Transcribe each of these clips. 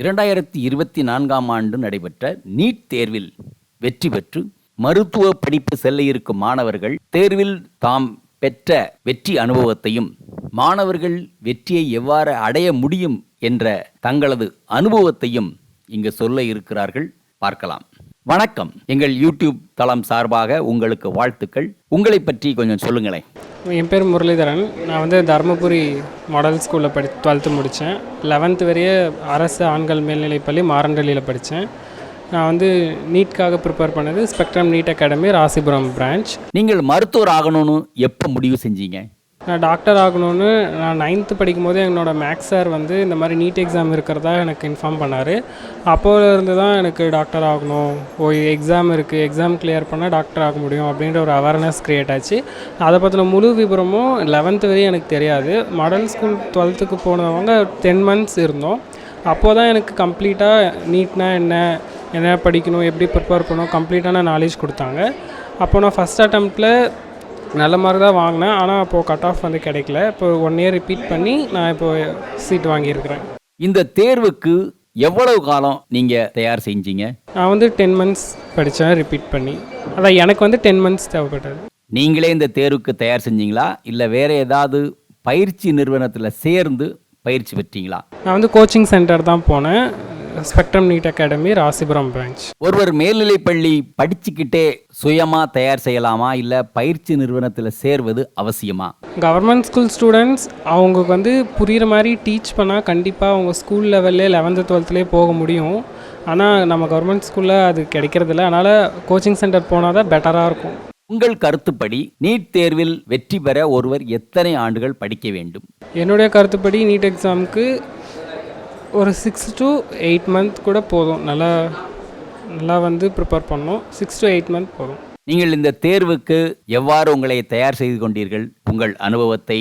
இரண்டாயிரத்தி இருபத்தி நான்காம் ஆண்டு நடைபெற்ற நீட் தேர்வில் வெற்றி பெற்று மருத்துவ படிப்பு செல்ல இருக்கும் மாணவர்கள் தேர்வில் தாம் பெற்ற வெற்றி அனுபவத்தையும் மாணவர்கள் வெற்றியை எவ்வாறு அடைய முடியும் என்ற தங்களது அனுபவத்தையும் இங்கு சொல்ல இருக்கிறார்கள். பார்க்கலாம். வணக்கம். எங்கள் யூடியூப் தளம் சார்பாக உங்களுக்கு வாழ்த்துக்கள். உங்களை பற்றி கொஞ்சம் சொல்லுங்களேன். என் பேர் முரளிதரன். நான் வந்து தருமபுரி மாடல் ஸ்கூலில் படி டுவெல்த்து முடித்தேன் லெவன்த்து வரைய அரசு ஆண்கள் மேல்நிலைப்பள்ளி மாரண்டலியில் படித்தேன் நான் வந்து நீட்காக ப்ரிப்பேர் பண்ணது Spectrum NEET Academy Rasipuram branch நீங்கள் மருத்துவர் ஆகணும்னு எப்போ முடிவு செஞ்சீங்க? நான் டாக்டர் ஆகணும்னு நான் நைன்த்து படிக்கும் போது என்னோட மேக்ஸ் சார் வந்து இந்த மாதிரி நீட் எக்ஸாம் இருக்கிறதா எனக்கு இன்ஃபார்ம் பண்ணார். அப்போது இருந்து தான் எனக்கு டாக்டர் ஆகணும். ஓ எக்ஸாம் இருக்குது எக்ஸாம் கிளியர் பண்ணால் டாக்டர் ஆக முடியும் அப்படின்ற ஒரு அவேர்னஸ் க்ரியேட் ஆச்சு. அதை பற்றின முழு விபரமும் லெவன்த்து வரையும் எனக்கு தெரியாது. மாடல் ஸ்கூல் டுவெல்த்துக்கு போனவங்க டென் மந்த்ஸ் இருந்தோம். அப்போது தான் எனக்கு கம்ப்ளீட்டாக நீட்னா என்ன என்ன படிக்கணும் எப்படி ப்ரிப்பேர் பண்ணணும் கம்ப்ளீட்டான நாலேஜ் கொடுத்தாங்க. அப்போ நான் ஃபஸ்ட் அட்டம்ப்டில் நல்ல மார்க் தான் வாங்கினேன். ஆனால் அப்போது கட் ஆஃப் வந்து கிடைக்கல. இப்போ ஒன் இயர் ரிப்பீட் பண்ணி நான் இப்போ சீட் வாங்கியிருக்கிறேன். இந்த தேர்வுக்கு எவ்வளவு காலம் நீங்க தயார் செஞ்சீங்க? நான் வந்து டென் மந்த்ஸ் படித்தேன் ரிப்பீட் பண்ணி. அதான் எனக்கு வந்து டென் மந்த்ஸ் தேவைப்பட்டது. நீங்களே இந்த தேர்வுக்கு தயார் செஞ்சீங்களா? இல்லை வேற ஏதாவது பயிற்சி நிறுவனத்தில் சேர்ந்து பயிற்சி பெற்றீங்களா? நான் வந்து கோச்சிங் சென்டர் தான் போனேன். Spectrum NEET Academy Rasipuram branch ஒருவர் மேல்நிலைப் பள்ளி படிச்சுக்கிட்டே சுயமா தயார் செய்யலாமா? இல்லை பயிற்சி நிறுவனத்தில் சேர்வது அவசியமா? கவர்மெண்ட் ஸ்கூல் ஸ்டூடெண்ட்ஸ் அவங்களுக்கு வந்து புரிகிற மாதிரி டீச் பண்ணால் கண்டிப்பாக அவங்க ஸ்கூல் லெவல்லே லெவன்த்து டுவெல்த்துலேயே போக முடியும். ஆனால் நம்ம கவர்மெண்ட் ஸ்கூலில் அது கிடைக்கிறதில்ல அதனால் கோச்சிங் சென்டர் போனால் தான் பெட்டராக இருக்கும். உங்கள் கருத்துப்படி நீட் தேர்வில் வெற்றி பெற ஒருவர் எத்தனை ஆண்டுகள் படிக்க வேண்டும்? என்னுடைய கருத்துப்படி நீட் எக்ஸாமுக்கு ஒரு சிக்ஸ் டு எயிட் மந்த் கூட போதும். நல்லா நல்லா வந்து ப்ரிப்பேர் பண்ணோம் சிக்ஸ் டு எயிட் மந்த் போதும். நீங்கள் இந்த தேர்வுக்கு எவ்வாறு உங்களை தயார் செய்து கொண்டீர்கள்? உங்கள் அனுபவத்தை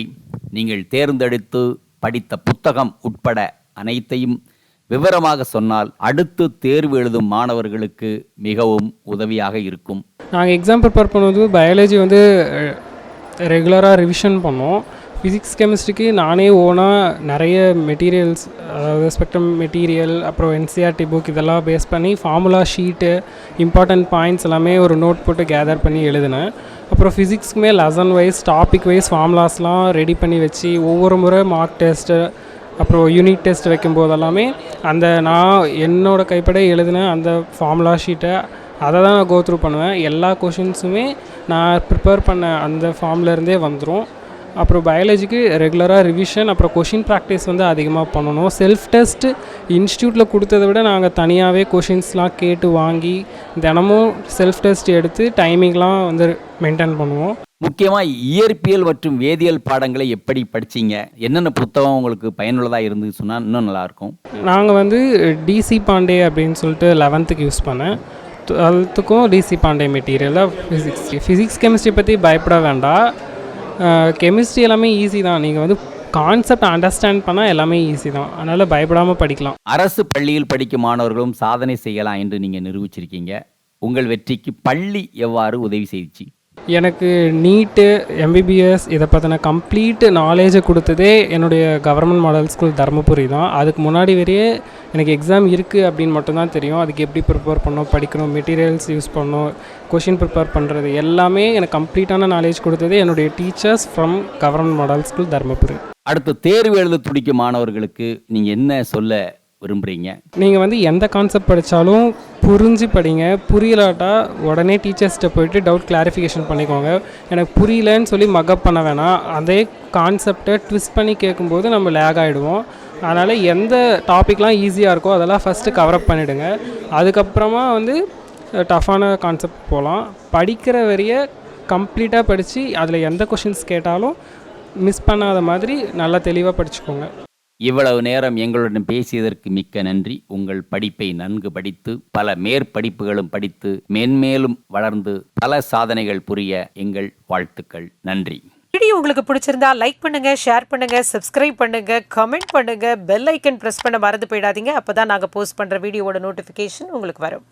நீங்கள் தேர்ந்தெடுத்து படித்த புத்தகம் உட்பட அனைத்தையும் விவரமாக சொன்னால் அடுத்து தேர்வு எழுதும் மாணவர்களுக்கு மிகவும் உதவியாக இருக்கும். நாங்கள் எக்ஸாம் ப்ரிப்பேர் பண்ணும்போது பயாலஜி வந்து ரெகுலராக ரிவிஷன் பண்ணோம் ஃபிசிக்ஸ் கெமிஸ்ட்ரிக்கு நானே ஓனாக நிறைய மெட்டீரியல்ஸ் அதாவது ஸ்பெக்ட்ரம் மெட்டீரியல் அப்புறம் என்சிஆர்டி புக் இதெல்லாம் பேஸ் பண்ணி ஃபார்முலா ஷீட்டு இம்பார்ட்டன்ட் பாயிண்ட்ஸ் எல்லாமே ஒரு நோட் போட்டு கேதர் பண்ணி எழுதினேன். அப்புறம் ஃபிசிக்ஸ்க்குமே லெசன் வைஸ் டாபிக் வைஸ் ஃபார்முலாஸ்லாம் ரெடி பண்ணி வச்சு ஒவ்வொரு முறை மார்க் டெஸ்ட்டு அப்புறம் யூனிட் டெஸ்ட் வைக்கும்போது எல்லாமே அந்த நான் என்னோட கைப்பட எழுதின அந்த ஃபார்முலா ஷீட்டை அதை தான் நான் கோத்ரூ பண்ணுவேன். எல்லா கொஷின்ஸுமே நான் ப்ரிப்பேர் பண்ண அந்த ஃபார்ம்லேருந்தே வந்துடும் அப்புறம் பயாலஜிக்கு ரெகுலராக ரிவிஷன் அப்புறம் கொஷின் ப்ராக்டிஸ் வந்து அதிகமாக பண்ணணும். செல்ஃப் டெஸ்ட் இன்ஸ்டியூட்டில் கொடுத்ததை விட நாங்கள் தனியாகவே கொஷின்ஸ்லாம் கேட்டு வாங்கி தினமும் செல்ஃப் டெஸ்ட் எடுத்து டைமிங்லாம் வந்து மெயின்டைன் பண்ணுவோம். முக்கியமாக இயற்பியல் மற்றும் வேதியியல் பாடங்களை எப்படி படிச்சீங்க? என்னென்ன புத்தகம் உங்களுக்கு பயனுள்ளதாக இருந்து சொன்னால் இன்னும் நல்லாயிருக்கும். நாங்கள் வந்து டிசி பாண்டே அப்படின்னு சொல்லிட்டு லெவன்த்துக்கு யூஸ் பண்ணேன். டுவெல்த்துக்கும் டிசி பாண்டே மெட்டீரியலாக ஃபிசிக்ஸ் ஃபிசிக்ஸ் கெமிஸ்ட்ரி பற்றி பயப்பட வேண்டாம். கெமிஸ்ட்ரி எல்லாமே ஈஸி தான். நீங்கள் வந்து கான்செப்ட் அண்டர்ஸ்டாண்ட் பண்ணால் எல்லாமே ஈஸி தான். அதனால் பயப்படாமல் படிக்கலாம். அரசு பள்ளியில் படிக்கும் மாணவர்களும் சாதனை செய்யலாம் என்று நீங்கள் நிரூபிச்சிருக்கீங்க. உங்கள் வெற்றிக்கு பள்ளி எவ்வாறு உதவி செய்துச்சு எனக்கு நீட்டு எம்பிபிஎஸ் இதை பற்றின கம்ப்ளீட் நாலேஜை கொடுத்ததே என்னுடைய கவர்மெண்ட் மாடல் ஸ்கூல் தருமபுரி தான். அதுக்கு முன்னாடி வரையே எனக்கு எக்ஸாம் இருக்குது அப்படின்னு மட்டும்தான் தெரியும். அதுக்கு எப்படி ப்ரிப்பேர் பண்ணணும் படிக்கணும் மெட்டீரியல்ஸ் யூஸ் பண்ணணும் கொஷின் ப்ரிப்பேர் பண்ணுறது எல்லாமே எனக்கு கம்ப்ளீட்டான நாலேஜ் கொடுத்தது என்னுடைய teachers from government model school Dharmapuri. அடுத்து தேர்வு எழுத துடிக்கும் மாணவர்களுக்கு நீங்கள் என்ன சொல்ல விரும்புகிறீங்க நீங்கள் வந்து எந்த கான்செப்ட் படித்தாலும் புரிஞ்சு படிங்க. புரியலாட்டா உடனே டீச்சர்ஸ்கிட்ட போயிட்டு டவுட் கிளாரிஃபிகேஷன் பண்ணிக்கோங்க. எனக்கு புரியலன்னு சொல்லி மக்கப் பண்ண வேணாம். அதே கான்செப்டை ட்விஸ்ட் பண்ணி கேட்கும்போது நம்ம லேக் ஆகிடுவோம் அதனால் எந்த டாபிக்லாம் ஈஸியாக இருக்கோ அதெல்லாம் ஃபஸ்ட்டு கவரப் பண்ணிவிடுங்க அதுக்கப்புறமா வந்து டஃப்பான கான்செப்ட் போகலாம் படிக்கிற வரைய கம்ப்ளீட்டாக படித்து அதில் எந்த கொஷின்ஸ் கேட்டாலும் மிஸ் பண்ணாத மாதிரி நல்லா தெளிவாக படிச்சுக்கோங்க. இவ்வளவு நேரம் எங்களுடன் பேசியதற்கு மிக்க நன்றி. உங்கள் படிப்பை நன்கு படித்து பல மேற்படிப்புகளும் படித்து மென்மேலும் வளர்ந்து பல சாதனைகள் புரிய எங்கள் வாழ்த்துக்கள். நன்றி. வீடியோ உங்களுக்கு பிடிச்சிருந்தா லைக் பண்ணுங்க ஷேர் பண்ணுங்க சப்ஸ்கிரைப் பண்ணுங்க கமெண்ட் பண்ணுங்க பெல் ஐக்கன் பிரஸ் பண்ண மறந்து போயிடாதீங்க. அப்பதான் நாங்க போஸ்ட் பண்ற வீடியோவோட நோட்டிபிகேஷன் உங்களுக்கு வரும்.